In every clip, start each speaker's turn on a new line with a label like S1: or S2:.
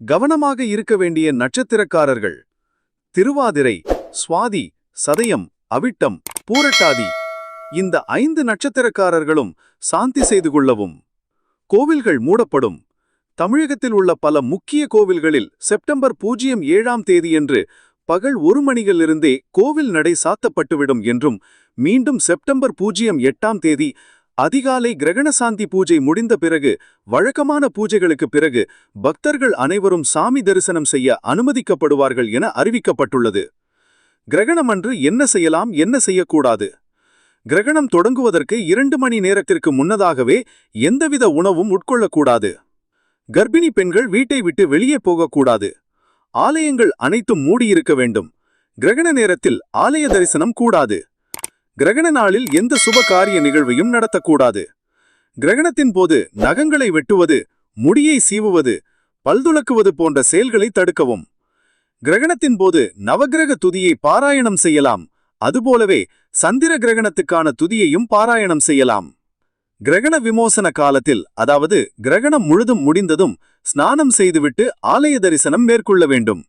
S1: கவனமாக இருக்க வேண்டிய நட்சத்திரக்காரர்கள். திருவாதிரை சுவாதி சதயம் அவிட்டம் பூரட்டாதி. இந்த ஐந்து நட்சத்திரக்காரர்களும் சாந்தி செய்து கொள்ளவும். கோவில்கள் மூடப்படும். தமிழகத்தில் உள்ள பல முக்கிய கோவில்களில் செப்டம்பர் பூஜ்ஜியம் ஏழாம் தேதியன்று பகல் ஒரு மணியிலிருந்தே கோவில் நடை சாத்தப்பட்டுவிடும் என்றும் மீண்டும் செப்டம்பர் பூஜ்ஜியம் எட்டாம் தேதி அதிகாலை கிரகணசாந்தி பூஜை முடிந்த பிறகு வழக்கமான பூஜைகளுக்கு பிறகு பக்தர்கள் அனைவரும் சாமி தரிசனம் செய்ய அனுமதிக்கப்படுவார்கள் என அறிவிக்கப்பட்டுள்ளது. கிரகணம் அன்று என்ன செய்யலாம் என்ன செய்யக்கூடாது? கிரகணம் தொடங்குவதற்கு இரண்டு மணி நேரத்திற்கு முன்னதாகவே எந்தவித உணவும் உட்கொள்ளக்கூடாது. கர்ப்பிணி பெண்கள் வீட்டை விட்டு வெளியே போகக்கூடாது. ஆலயங்கள் அனைத்தும் மூடியிருக்க வேண்டும். கிரகண நேரத்தில் ஆலய தரிசனம் கூடாது. கிரகண நாளில் எந்த சுப காரிய நிகழ்வையும் நடத்தக்கூடாது. கிரகணத்தின் போது நகங்களை வெட்டுவது முடியை சீவுவது பல்துலக்குவது போன்ற செயல்களை தடுக்கவும். கிரகணத்தின் போது நவக்கிரக துதியை பாராயணம் செய்யலாம். அதுபோலவே சந்திர கிரகணத்துக்கான துதியையும் பாராயணம் செய்யலாம். கிரகண விமோசன காலத்தில் அதாவது கிரகணம் முழுதும் முடிந்ததும் ஸ்நானம் செய்துவிட்டு ஆலய தரிசனம் மேற்கொள்ள வேண்டும்.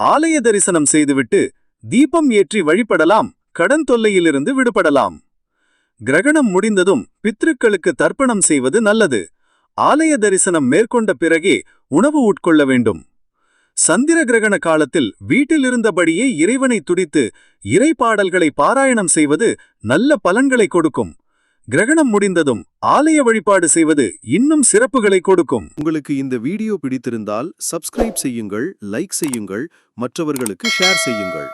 S1: ஆலய தரிசனம் செய்துவிட்டு தீபம் ஏற்றி வழிபடலாம். கடன் தொல்லையிலிருந்து விடுபடலாம். கிரகணம் முடிந்ததும் பித்ருக்களுக்கு தர்ப்பணம் செய்வது நல்லது. ஆலய தரிசனம் மேற்கொண்ட பிறகே உணவு உட்கொள்ள வேண்டும். சந்திர கிரகண காலத்தில் வீட்டிலிருந்தபடியே இறைவனை துடித்து இறைப்பாடல்களை பாராயணம் செய்வது நல்ல பலன்களை கொடுக்கும். கிரகணம் முடிந்ததும் ஆலய வழிபாடு செய்வது இன்னும் சிறப்புகளை கொடுக்கும்.
S2: உங்களுக்கு இந்த வீடியோ பிடித்திருந்தால் சப்ஸ்கிரைப் செய்யுங்கள் லைக் செய்யுங்கள் மற்றவர்களுக்கு ஷேர் செய்யுங்கள்.